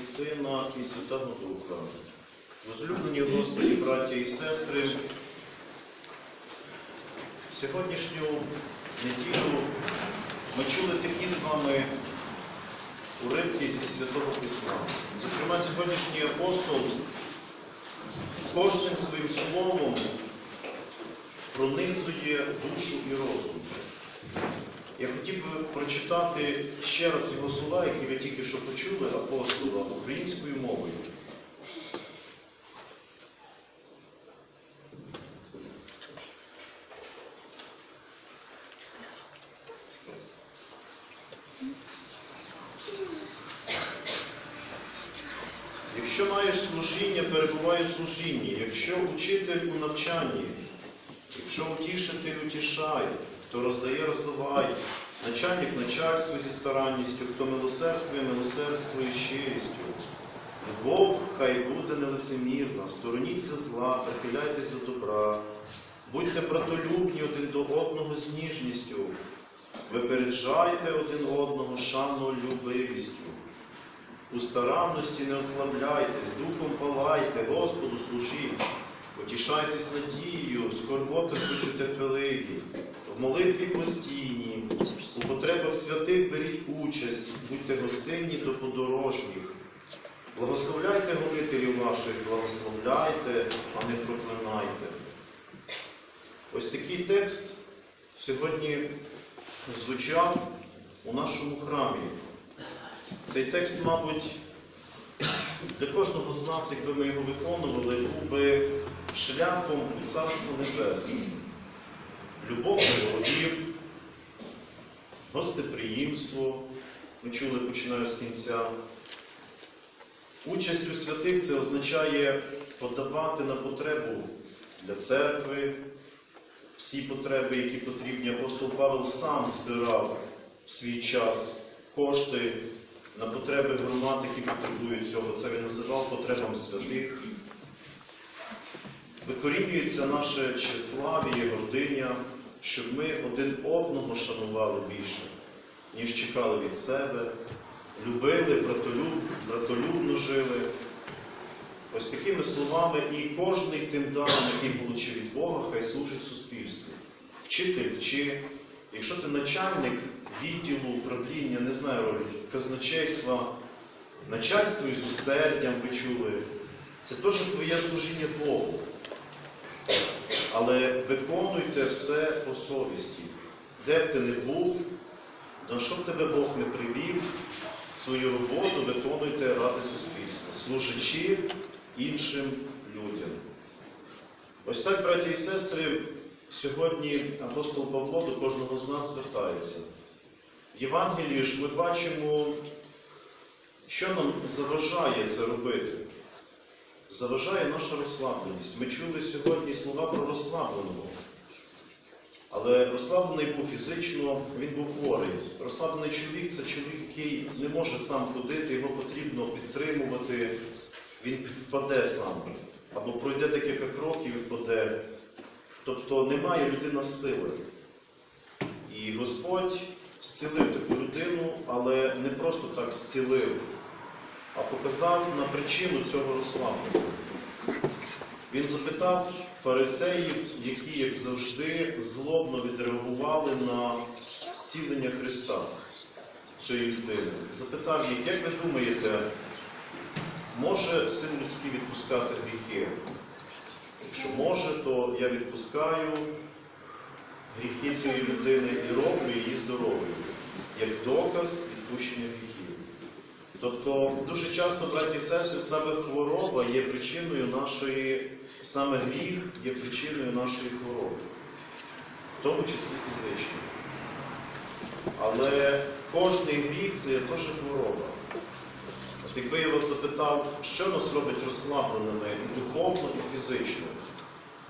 Сина, і Святого Духа. Возлюблені в Господі, браття і сестри, сьогоднішню неділю ми чули такі з вами уривки зі Святого Письма. Зокрема, сьогоднішній апостол кожним своїм словом пронизує душу і розум. Я хотів би прочитати ще раз його слова, які ви тільки що почули, апостола українською мовою. Якщо маєш служіння, перебувай у служінні. Якщо учитель у навчанні, якщо утішитель утішай, хто роздає, роздавай, начальник начальство зі старанністю, хто милосердствує, з щирістю. Любов хай буде нелицемірна, стороніться зла, прихиляйтесь до добра, будьте братолюбні один до одного з ніжністю, випереджайте один одного шаною любивістю. У старанності не ослабляйтесь, духом палайте, Господу служіть, потішайтесь надією, скорботах будьте терпеливі, молитві постійні, у потребах святих беріть участь, будьте гостинні до подорожніх. Благословляйте гонителів ваших, благословляйте, а не проклинайте. Ось такий текст сьогодні звучав у нашому храмі. Цей текст, мабуть, для кожного з нас, якби ми його виконували, був би шляхом у Царство Небесне. Любов до ворогів, гостеприємство, ми чули, починаю з кінця. Участь у святих це означає подавати на потребу для церкви, всі потреби, які потрібні. Апостол Павел сам збирав в свій час кошти на потреби громад, які потребують цього. Це він називав потребам святих. Викорінюється наше тщеславіє, гординя, щоб ми один одного шанували більше, ніж чекали від себе, любили, братолюб, братолюбно жили. Ось такими словами, і кожний тим даром, який получив від Бога, хай служить суспільству. Вчитель вчи. Якщо ти начальник відділу управління, не знаю, казначейства, начальство із усердям ви чули, це теж твоє служіння Богу. Але виконуйте все по совісті. Де б ти не був, на що б тебе Бог не привів, свою роботу виконуйте ради суспільства, служачи іншим людям. Ось так, браті і сестри, сьогодні апостол Павло до кожного з нас звертається. В Євангелії ж ми бачимо, що нам заважає це робити. Заважає наша розслабленість. Ми чули сьогодні слова про розслабленого. Але розслаблений був фізично, він був хворий. Розслаблений чоловік це чоловік, який не може сам ходити, його потрібно підтримувати, він впаде сам. Або пройде декілька кроків і впаде. Тобто немає людина сили. І Господь зцілив таку людину, але не просто так зцілив, а показав на причину цього розслаблення. Він запитав фарисеїв, які, як завжди, злобно відреагували на зцілення Христа цієї людини. Запитав їх, як ви думаєте, може син людський відпускати гріхи? Якщо може, то я відпускаю гріхи цієї людини і роблю її здоровою, як доказ відпущення гріхів. Тобто дуже часто, браті і сестри, саме хвороба є причиною нашої, саме гріх є причиною нашої хвороби, в тому числі фізичної. Але кожний гріх це є теж хвороба. От якби я вас запитав, що нас робить розслабленими і духовно, і фізично.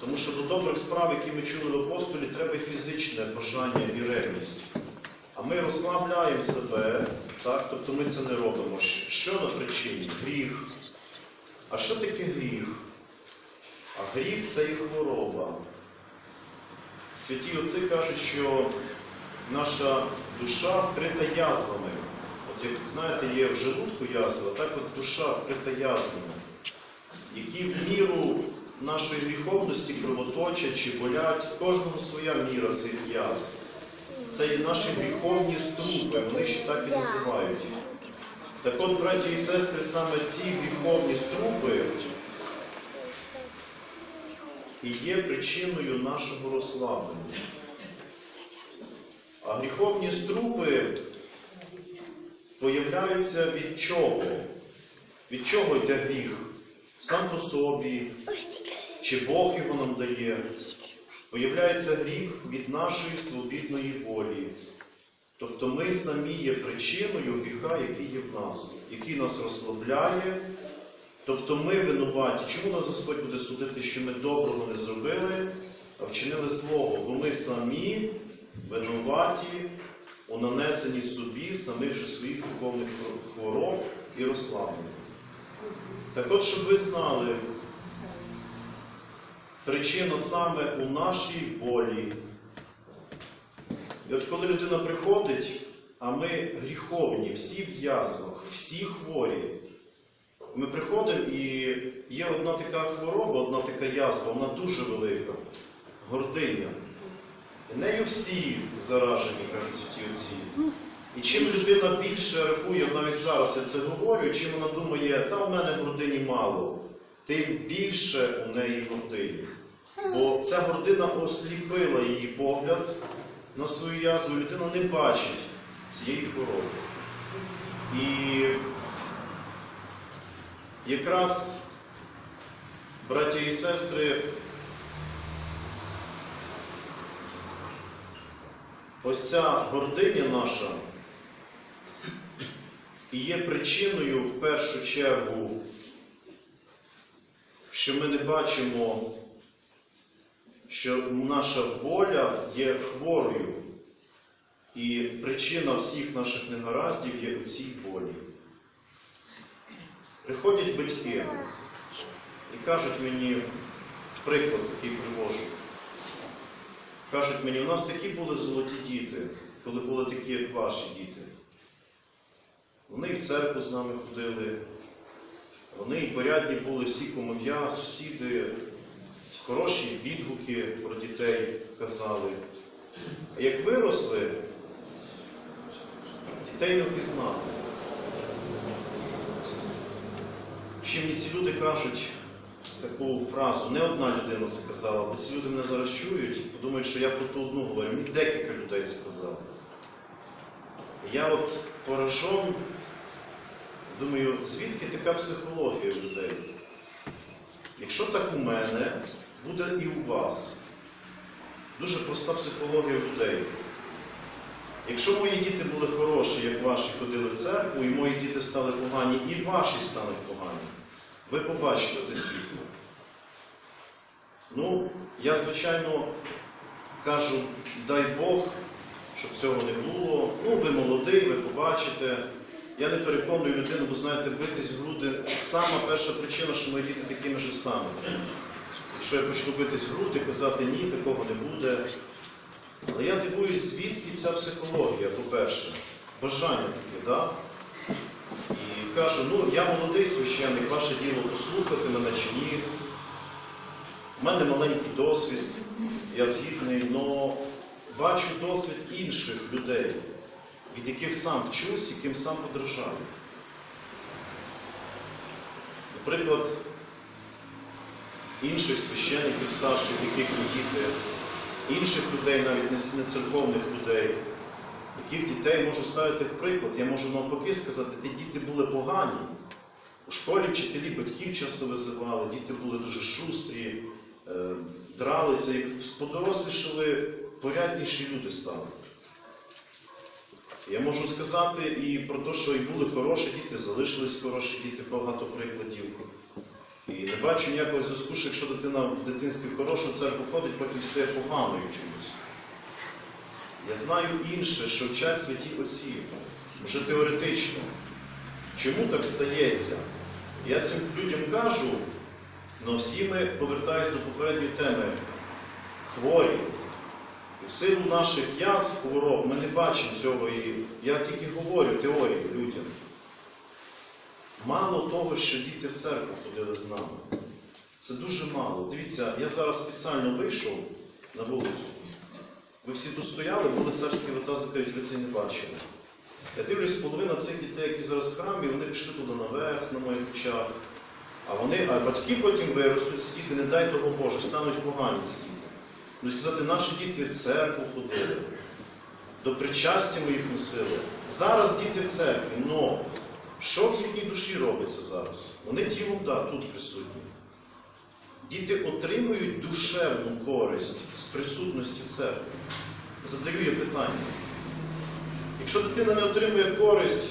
Тому що до добрих справ, які ми чули в апостолі, треба фізичне бажання і ревність. Ми розслабляємо себе, так? тобто ми це не робимо. Що на причині? Гріх. А що таке гріх? А гріх це і хвороба. Святі отці кажуть, що наша душа вкрита язвами. От як знаєте, є в желудку язва, так от душа вкрита язвами, які в міру нашої гріховності кровоточать чи болять, в кожному своя міра цих язв. Це є наші гріховні струпи, вони ще так і називають. Так от, браті і сестри, саме ці гріховні струпи і є причиною нашого розслаблення. А гріховні струпи появляються від чого? Від чого йде гріх? Сам по собі, чи Бог його нам дає? Появляється гріх від нашої свобідної волі. Тобто ми самі є причиною гріха, який є в нас, який нас розслабляє. Тобто ми винуваті. Чому нас Господь буде судити, що ми доброго не зробили, а вчинили злого? Бо ми самі винуваті у нанесенні собі самих же своїх духовних хвороб і розслаблень. Так от, щоб ви знали, причина саме у нашій волі. І от коли людина приходить, а ми гріховні, всі в язвах, всі хворі. Ми приходимо і є одна така хвороба, одна така язва, вона дуже велика, гординя. Нею всі заражені, кажуть святі отці. І чим людина більше рахує, навіть зараз я це говорю, чим вона думає, та в мене гордині мало, тим більше у неї гордині. Бо ця гордина осліпила її погляд на свою язву, людина не бачить цієї хвороби. І якраз, браття і сестри, ось ця гординя наша і є причиною в першу чергу, що ми не бачимо, що наша воля є хворою, і причина всіх наших негараздів є у цій волі. Приходять батьки і кажуть мені, приклад такий привожу. Кажуть мені, у нас такі були золоті діти, коли були такі, як ваші діти. Вони і в церкву з нами ходили, вони і порядні були всі кумов'я, сусіди, хороші відгуки про дітей казали. А як виросли, дітей не впізнати. Ще мені ці люди кажуть таку фразу, не одна людина це казала, бо ці люди мене зараз чують, подумають, що я про ту одну говорю. Мені декілька людей сказали. І Я от поражен, думаю, звідки така психологія людей? Якщо так у мене, буде і у вас. Дуже проста психологія людей. Якщо мої діти були хороші, як ваші ходили в церкву, і мої діти стали погані, і ваші стануть погані, ви побачите те світло. Ну, я, звичайно, кажу, дай Бог, щоб цього не було. Ну, ви молодий, ви побачите. Я не переконую людину, бо знаєте, битись в груди сама перша причина, що мої діти такими ж стануть. Якщо я почну битись в груди, казати ні, такого не буде. Але я дивуюсь, звідки ця психологія, по-перше, бажання таке, да? І кажу, ну я молодий священник, ваше діло послухати мене чи ні. У мене маленький досвід, я згідний, але бачу досвід інших людей, від яких сам вчусь, яким сам подражаю. Наприклад, інших священників старших, яких ми діти, інших людей, навіть не- не церковних людей, яких дітей можу ставити в приклад. Я можу навпаки сказати, ті діти були погані. У школі вчителі батьків часто визивали, діти були дуже шустрі, е, дралися, і подорослішали, порядніші люди стали. Я можу сказати і про те, що і були хороші діти, залишились хороші діти, багато прикладів. І не бачу ніякого зв'язку, що якщо дитина в дитинстві в хорошу церкву ходить, потім стає поганою чомусь. Я знаю інше, що вчать святі отці, вже теоретично. Чому так стається? Я цим людям кажу, але всі ми, повертаюся до попередньої теми, хворі. В силу наших язв, хвороб, ми не бачимо цього. І я тільки говорю теорію людям. Мало того, що діти в ходили з нами. Це дуже мало. Дивіться, я зараз спеціально вийшов на вулицю. Ви всі тут стояли, були царські врата закриті, ви це не бачили. Я дивлюсь, половина цих дітей, які зараз в храмі, вони пішли туди наверх на моїх очах. А вони, а батьки потім виростуть, ці діти, не дай того Боже, стануть погані ці діти. Будуть сказати, наші діти в церкву ходили, до причастя ми їх носили. Зараз діти в церкві, но що в їхній душі робиться зараз? Вони тілом, да, тут присутні. Діти отримують душевну користь з присутності церкви. Задаю я питання. Якщо дитина не отримує користь,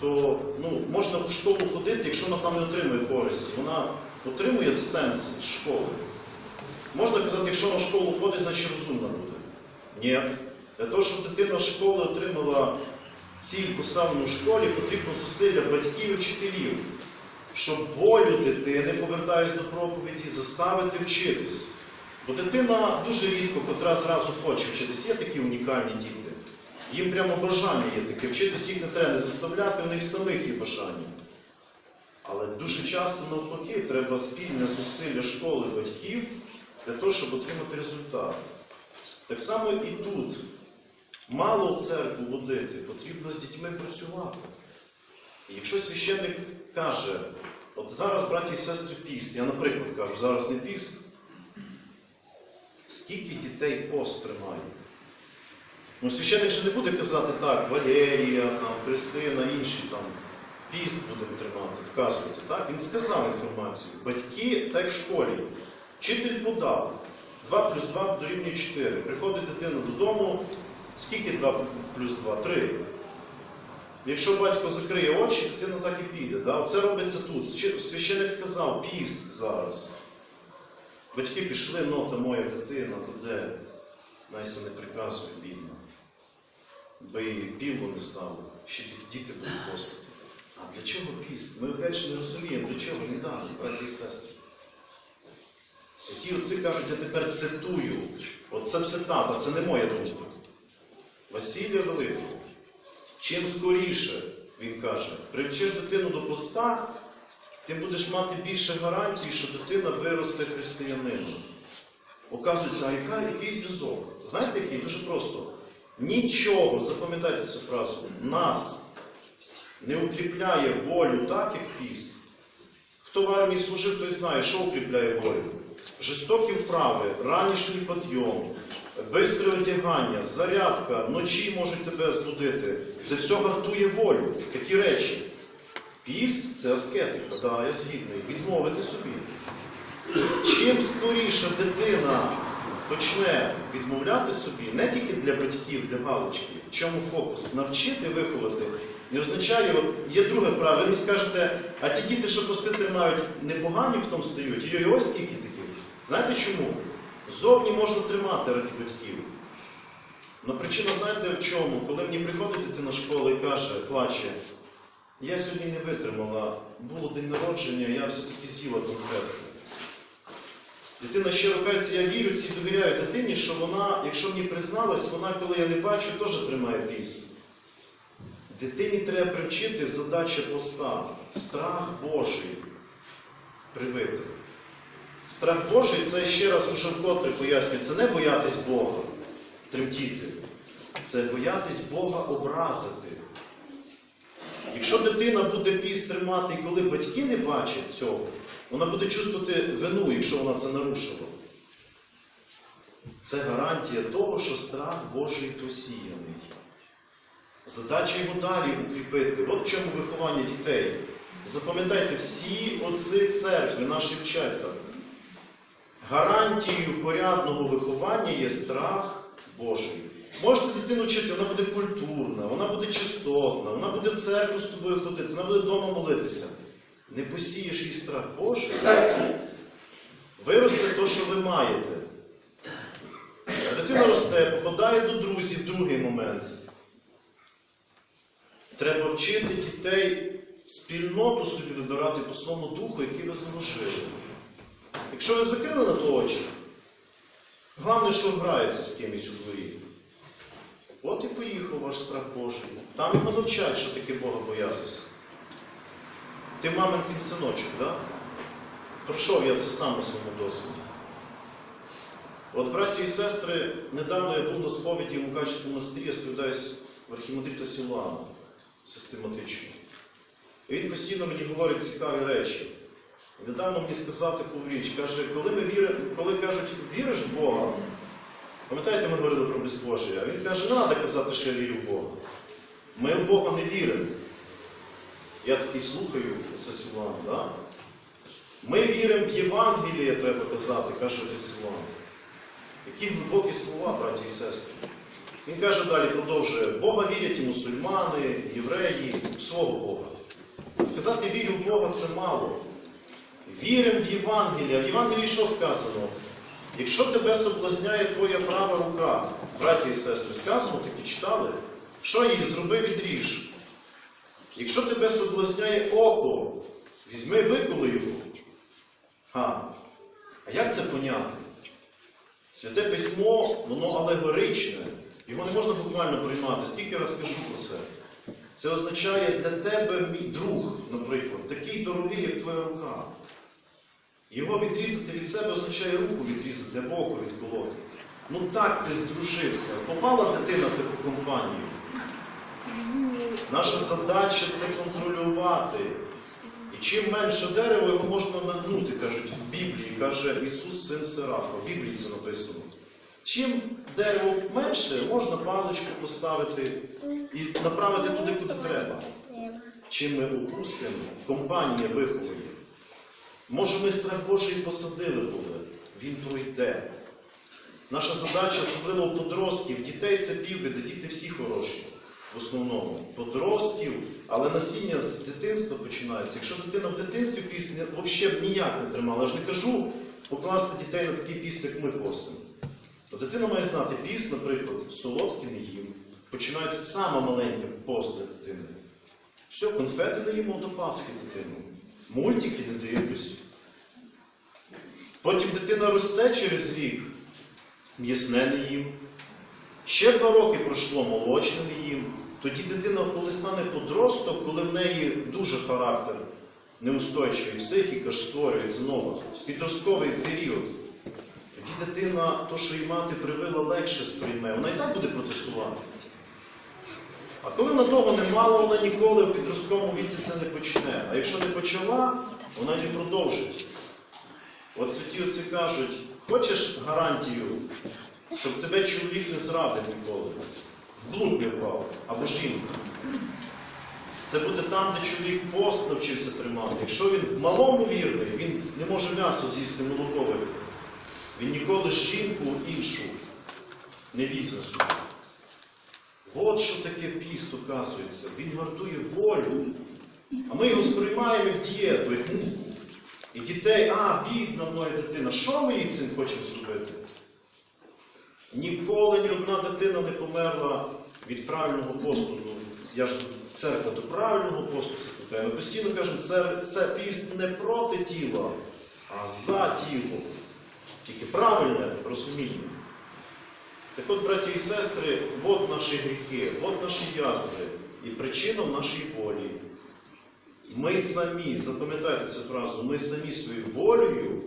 то ну, можна в школу ходити, якщо вона там не отримує користі. Вона отримує сенс школи. Можна казати, якщо вона в школу ходить, значить розумна буде. Ні. Для того, щоб дитина з школи отримала ціль поставлену в школі, потрібно зусилля батьків і вчителів, щоб волю дитини, повертаюсь до проповіді, заставити вчитись. Бо дитина дуже рідко, котра зразу хоче вчитись. Є такі унікальні діти. Їм прямо бажання є таке. Вчитись їх не треба не заставляти, у них самих є бажання. Але дуже часто навпаки треба спільне зусилля школи батьків для того, щоб отримати результат. Так само і тут. Мало в церкву водити, потрібно з дітьми працювати. І якщо священник каже, от зараз, браті і сестри, піст, я, наприклад, кажу, зараз не піст, скільки дітей пост тримає? Ну, священник же не буде казати так, Валерія, там, Христина, інші там, піст будемо тримати, вказувати. Так? Він сказав інформацію. Батьки, так як в школі. Вчитель подав. 2 плюс 2 дорівнює 4. Приходить дитина додому. Скільки 2 плюс 2? 3. Якщо батько закриє очі, дитина так і піде. Да? Це робиться тут. Священик сказав, піст зараз. Батьки пішли, ну, та моя дитина, то де? Найся не приказує, бідна. Бо і піву не стало, ще діти будуть постати. А для чого піст? Ми опять не розуміємо, для чого не дали, браті і сестри. Святі отці кажуть, я тепер цитую. От це цитата, це не моя думка. Василія Великого. Чим скоріше, він каже, привчиш дитину до поста, тим будеш мати більше гарантій, що дитина виросте християнином. Оказується, а яка, який зв'язок? Знаєте, який? Дуже просто. Нічого, запам'ятайте цю фразу, нас не укріпляє волю так, як піст. Хто в армії служив, той знає, що укріпляє волю. Жорстокі вправи, ранішній підйом, бистре одягання, зарядка, вночі можуть тебе збудити. Це все гартує волю. Такі речі. Піст це аскетика, да, я згідний. Відмовити собі. Чим скоріше дитина почне відмовляти собі, не тільки для батьків, для галочки, в чому фокус? Навчити виховати не означає, от є друге право, ви мені скажете, а ті діти, що пости тримають, непогані потім стають. Йой, ой, скільки таких. Знаєте чому? Зовні можна тримати раді батьків. Но причина, знаєте в чому? Коли мені приходить дитина школи і каже, плаче, я сьогодні не витримала, було день народження, я все-таки з'їла конфетку. Дитина щиро кається, я вірю цій довіряю дитині, що вона, якщо мені призналась, вона, коли я не бачу, теж тримає пісню. Дитині треба привчити задача поста. Страх Божий привити. Страх Божий це ще раз уже вкотре пояснюю, це не боятись Бога, тремтіти. Це боятись Бога образити. Якщо дитина буде піст тримати, і коли батьки не бачать цього, вона буде чувствувати вину, якщо вона це нарушила. Це гарантія того, що страх Божий посіяний. Задача його далі укріпити. От в чому виховання дітей. Запам'ятайте, всі отці церкви, наші вчать. Гарантією порядного виховання є страх Божий. Можете дитину вчити, вона буде культурна, вона буде чистотна, вона буде в церкву з тобою ходити, вона буде вдома молитися. Не посієш їй страх Божий, виросте те, що ви маєте. Дитина росте, попадає до друзів, другий момент. Треба вчити дітей спільноту собі вибирати по своєму духу, який ви заложили. Якщо ви закрили на то очі, Головне, що грається з кимось у дворі. От і поїхав ваш страх Божий. Там його навчать, що таке Бога боятися. Ти маминкин синочок, да? Пройшов я це сам на своєму досвіді. От, браті і сестри, недавно я був на сповіді в Мукачівському монастирі, я сповідаюсь в архімандрита Сілана систематично. І він постійно мені говорить цікаві речі. І недавно мені сказав таку річ, каже, коли ми віримо, коли кажуть, віриш в Бога, пам'ятаєте, ми говорили про безбожжя, а він каже, не треба казати, що я вірю в Бога. Ми в Бога не віримо. Я такий слухаю це Сілан, да? Ми віримо в Євангеліє, треба казати, каже отець Сілан. Які глибокі слова, браті і сестри. Він каже далі, продовжує, Бога вірять і мусульмани, і євреї, в свого Бога. Сказати вірю в Бога це мало. Віримо в Євангеліє. А в Євангелії що сказано? Якщо тебе соблазняє твоя права рука, браті і сестри, сказано, таки читали, що її зроби, відріж. Якщо тебе соблазняє око, візьми виколи його. А, а як це поняти? Святе письмо, воно алегоричне, його не можна буквально приймати. Скільки раз кажу про це? Це означає для тебе мій друг, наприклад, такий дорогий, як твоя рука. Його відрізати від себе означає руку відрізати, або око відколоти. Ну так ти здружився. Попала дитина в таку компанію. Наша задача це контролювати. І чим менше дерево, його можна нагнути, кажуть в Біблії, каже Ісус син Серафа. В Біблії це написано. Чим дерево менше, можна паличку поставити і направити туди, куди треба. Чим ми упустимо, компанія виховує. Може, ми страх Божий посадили були, він пройде. Наша задача, особливо у подростків, дітей це півбіди, діти всі хороші в основному. Подростків, але насіння з дитинства починається. Якщо дитина в дитинстві пісня взагалі ніяк не тримала, я ж не кажу покласти дітей на такий піст, як ми постимо. То дитина має знати піст, наприклад, солодкі не їм. Починається саме маленьке пост для дитини. Все, конфети їмо до Пасхи дитину. Мультики не дивлюсь. Потім дитина росте через рік, м'ясне не їм. Ще два роки пройшло молочне не їм. Тоді дитина, коли стане подросток, коли в неї дуже характер неустойчивий, психіка ж створюється знову, підростковий період. Тоді дитина, то, що їй мати привила, легше сприйме, вона і так буде протестувати. А коли вона того не мала, вона ніколи в підростковому віці це не почне. А якщо не почала, вона не продовжить. От святі отці кажуть, хочеш гарантію, щоб тебе чоловік не зрадив ніколи, в блуд не впав, або жінка. Це буде там, де чоловік пост навчився тримати. Якщо він в малому вірний, він не може м'ясо з'їсти, молоко випити. Він ніколи жінку іншу не візьме собі. От що таке піст, оказується. Він гартує волю. А ми його сприймаємо як дієту, як муку. І дітей, а, бідна моя дитина, що ми їй цим хочемо зробити? Ніколи ні одна дитина не померла від правильного посту. Ну, я ж церква до правильного посту закликаю. Ми постійно кажемо, це, це піст не проти тіла, а за тіло. Тільки правильне розуміння. Так от, браті і сестри, от наші гріхи, от наші язви і причина в нашій волі. Ми самі, запам'ятайте цю фразу, ми самі своєю волею,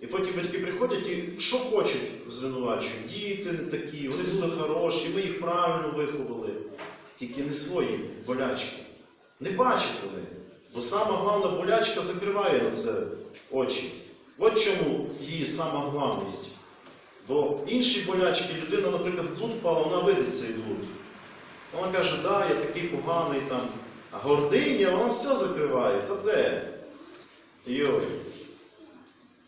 і потім батьки приходять і що хочуть звинувачують. Діти не такі, вони були хороші, ми їх правильно виховали. Тільки не свої болячки. Не бачать вони. Бо сама головна болячка закриває на це очі. От чому її сама главність. Бо інші болячки, людина, наприклад, в блуд впала, вона видить цей блуд. Вона каже, да, я такий поганий там. А гординя, вона все закриває. Та де? Йой.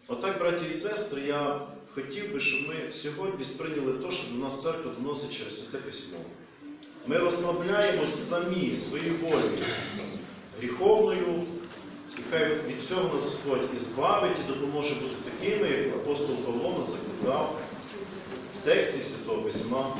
Отак, браті і сестри, я хотів би, щоб ми сьогодні сприйняли те, що до нас церква доносить через святе письмо. Ми розслабляємось самі своєю волею, гріховною, і хай від цього нас Господь і збавить і допоможе бути такими, як апостол Павло нас закликав в тексті Святого Письма.